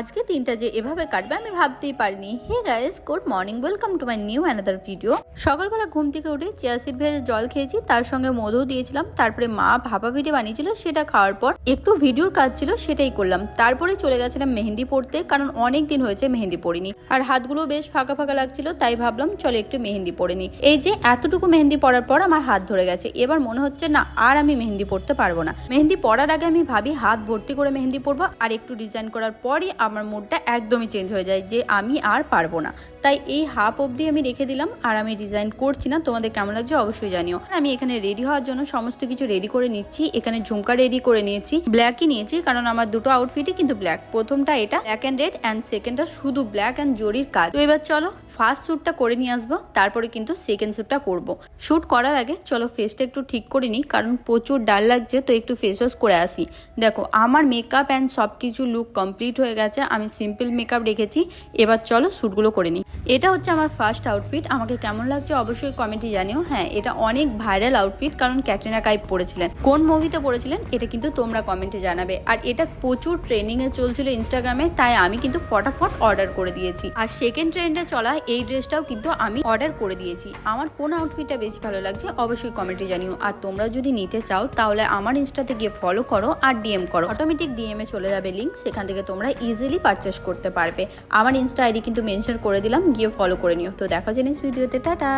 আজকে দিনটা যে এভাবে কাটবে আমি ভাবতেই পারিনি। Hey guys good morning welcome to my new another video সকালবেলা ঘুম থেকে উঠে চিয়াসিড ভেজে জল খেয়েছি, তার সঙ্গে মধু দিয়েছিলাম, তারপরে মা ভাপা পিঠে বানিয়েছিল, সেটা খাওয়ার পর একটু ভিডিওর কাজ ছিল, সেটাই করলাম। তারপরে চলে গেছিলাম মেহেন্দি পড়তে, কারণ অনেক দিন হয়েছে মেহেন্দি পড়িনি। আর হাতগুলো বেশ ফাঁকা ফাঁকা লাগছিল, তাই ভাবলাম চলো একটু মেহেন্দি পড়ে নি এই যে এতটুকু মেহেন্দি পড়ার পর আমার হাত ধরে গেছে, এবার মনে হচ্ছে না আর আমি মেহেন্দি পড়তে পারব না। মেহেন্দি পড়ার আগে আমি ভাবি হাত ভর্তি করে মেহেন্দি পরবো আর একটু ডিজাইন করার পরই আমার মুডটা একদমই চেঞ্জ হয়ে যায় যে আমি আর পারব না। তাই এই হাফ অবধি আমি রেখে দিলাম আর আমি ডিজাইন করছি না। তোমাদের কেমন লাগছে অবশ্যই জানিও। আমি এখানে রেডি হওয়ার জন্য সমস্ত কিছু রেডি করে নিচ্ছি। এখানে ঝুমকা রেডি করে নিয়েছি। ব্ল্যাকই নিয়েছি কারণ আমার দুটো আউটফিটই কিন্তু ব্ল্যাক প্রথমটা এটা ব্ল্যাক অ্যান্ড রেড অ্যান্ড সেকেন্ডটা শুধু ব্ল্যাক অ্যান্ড জরির কাজ। তো এবার চলো ফার্স্ট শ্যুটটা করে নিয়ে আসব, তারপরে কিন্তু সেকেন্ড শ্যুটটা করব। শ্যুট করার আগে চলো ফেসটা একটু ঠিক করে নিই কারণ প্রচুর ডাল লাগছে। তো একটু ফেস ওয়াশ করে আসি। দেখো, আমার মেকআপ অ্যান্ড সব কিছু লুক কমপ্লিট হয়ে গেছে। আমি সিম্পল মেকআপ রেখেছি। এবার চলো শ্যুটগুলো করে নিই। এটা হচ্ছে আমার ফার্স্ট আউটফিট আমাকে কেমন লাগছে অবশ্যই কমেন্টে জানিও। হ্যাঁ এটা অনেক ভাইরাল আউটফিট কারণ ক্যাটরিনা কাইপ পড়েছিলেন কোন মুভিতে পড়েছিলেন এটা কিন্তু তোমরা কমেন্টে জানাবে। আর এটা প্রচুর ট্রেন্ডিং এ চলছিল ইনস্টাগ্রামে তাই আমি কিন্তু ফটাফট অর্ডার করে দিয়েছি। আর সেকেন্ড ট্রেন্ডে চলা এই ড্রেসটাও কিন্তু আমি অর্ডার করে দিয়েছি। আমার কোন আউটফিটটা বেশি ভালো লাগছে অবশ্যই কমেন্টে জানিও। আর তোমরা যদি নিতে চাও, তাহলে আমার ইনস্টাতে গিয়ে ফলো করো আর ডিএম করো। অটোমেটিক ডিএম এ চলে যাবে লিঙ্ক সেখান থেকে তোমরা ইজিলি পারচেস করতে পারবে। আমার ইনস্টা আইডি কিন্তু মেনশন করে দিলাম, গিয়ে ফলো করে নিও। তো দেখা যায় নেক্সট ভিডিওতে টাটা!